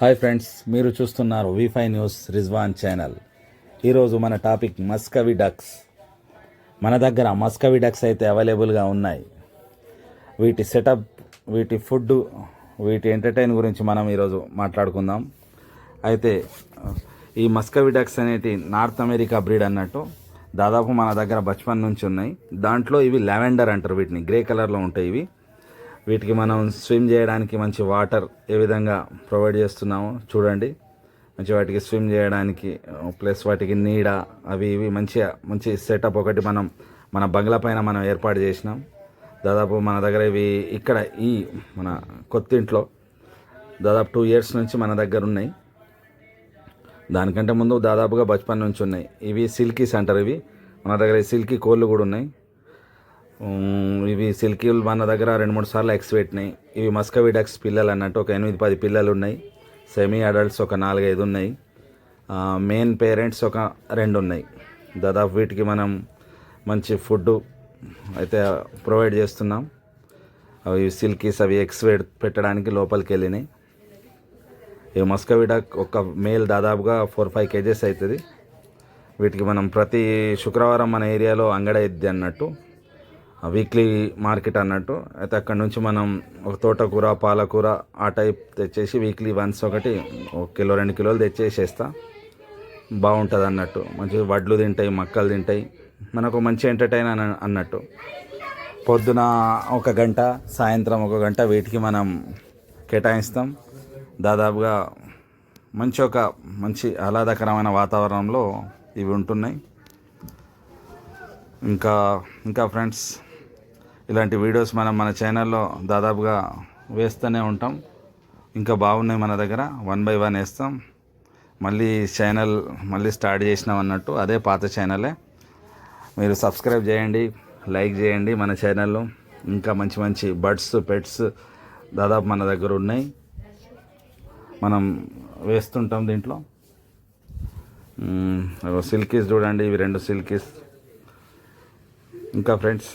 Hi friends మీరు చూస్తున్నారు వీఫై news Rizwan channel. ఈరోజు మన టాపిక్ మస్కవి డక్స్. మన దగ్గర మస్కవి డక్స్ అయితే అవైలబుల్గా ఉన్నాయి. వీటి సెటప్ వీటి ఫుడ్ వీటి ఎంటర్టైన్ గురించి మనం ఈరోజు మాట్లాడుకుందాం. అయితే ఈ మస్కవి డక్స్ అనేటి నార్త్ అమెరికా బ్రీడ్ అన్నట్టు దాదాపు మన దగ్గర బచ్పన్ నుంచి ఉన్నాయి. దాంట్లో ఇవి లావెండర్ అంటారు వీటిని గ్రే కలర్లో ఉంటాయి ఇవి. వీటికి మనం స్విమ్ చేయడానికి మంచి వాటర్ ఏ విధంగా ప్రొవైడ్ చేస్తున్నామో చూడండి. మంచి వాటికి స్విమ్ చేయడానికి ప్లస్ వాటికి నీడ అవి ఇవి మంచిగా మంచి సెటప్ ఒకటి మనం మన బంగ్లా పైన మనం ఏర్పాటు చేసినాం. దాదాపు మన దగ్గర ఇవి ఇక్కడ ఈ మన కొత్తింట్లో దాదాపు టూ ఇయర్స్ నుంచి మన దగ్గర ఉన్నాయి. దానికంటే ముందు దాదాపుగా బచ్పన్ నుంచి ఉన్నాయి. ఇవి సిల్కీస్ అంటారు ఇవి. మన దగ్గర సిల్కీ కోళ్ళు కూడా ఉన్నాయి. ఇవి సిల్కీలు మన దగ్గర రెండు మూడు సార్లు ఎక్స్ పెట్టినాయి. ఇవి మస్కవిడక్స్ పిల్లలు అన్నట్టు ఒక ఎనిమిది పది పిల్లలు ఉన్నాయి. సెమీ అడల్ట్స్ ఒక నాలుగైదు ఉన్నాయి. మెయిన్ పేరెంట్స్ ఒక రెండు ఉన్నాయి. దాదాపు వీటికి మనం మంచి ఫుడ్ అయితే ప్రొవైడ్ చేస్తున్నాం. అవి సిల్కీస్ అవి ఎక్స్ పెట్టడానికి లోపలికి వెళ్ళినాయి. ఈ మస్కవిడక్ ఒక మేల్ దాదాపుగా ఫోర్ ఫైవ్ కేజెస్ అవుతుంది. వీటికి మనం ప్రతి శుక్రవారం మన ఏరియాలో అంగడైద్ది అన్నట్టు. వీక్లీ మార్కెట్ అన్నట్టు. అయితే అక్కడ నుంచి మనం ఒక తోటకూర పాలకూర ఆ టైప్ తెచ్చేసి వీక్లీ వన్స్ ఒకటి ఒక కిలో రెండు కిలోలు తెచ్చేసేస్తా. బాగుంటుంది అన్నట్టు. మంచి వడ్లు తింటాయి మక్కలు తింటాయి. మనకు మంచి ఎంటర్టైన్ అన్నట్టు. పొద్దున ఒక గంట సాయంత్రం ఒక గంట వీటికి మనం కేటాయిస్తాం. దాదాపుగా మంచి ఒక మంచి ఆహ్లాదకరమైన వాతావరణంలో ఇవి ఉంటున్నాయి. ఇంకా ఇంకా ఫ్రెండ్స్ ఇలాంటి వీడియోస్ మనం మన ఛానల్లో దాదాపుగా వేస్తూనే ఉంటాం. ఇంకా బాగున్నాయి మన దగ్గర. వన్ బై వన్ వేస్తాం. మళ్ళీ ఛానల్ మళ్ళీ స్టార్ట్ చేసినాం అన్నట్టు అదే పాత ఛానలే మీరు సబ్స్క్రైబ్ చేయండి లైక్ చేయండి మన ఛానల్లో ఇంకా మంచి మంచి బర్డ్స్ పెట్స్ దాదాపు మన దగ్గర ఉన్నాయి. మనం వేస్తుంటాం దీంట్లో. సిల్కీస్ చూడండి ఇవి రెండు సిల్కీస్ ఇంకా ఫ్రెండ్స్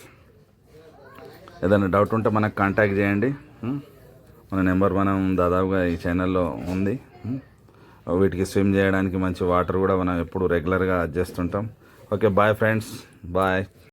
ఏదైనా డౌట్ ఉంటే మనకు కాంటాక్ట్ చేయండి. మన నెంబర్ మనం దాదాపుగా ఈ ఛానల్లో ఉంది. వీటికి స్విమ్ చేయడానికి మంచి వాటర్ కూడా మనం ఎప్పుడు రెగ్యులర్గా చేస్తుంటాం ఓకే బాయ్ ఫ్రెండ్స్ బాయ్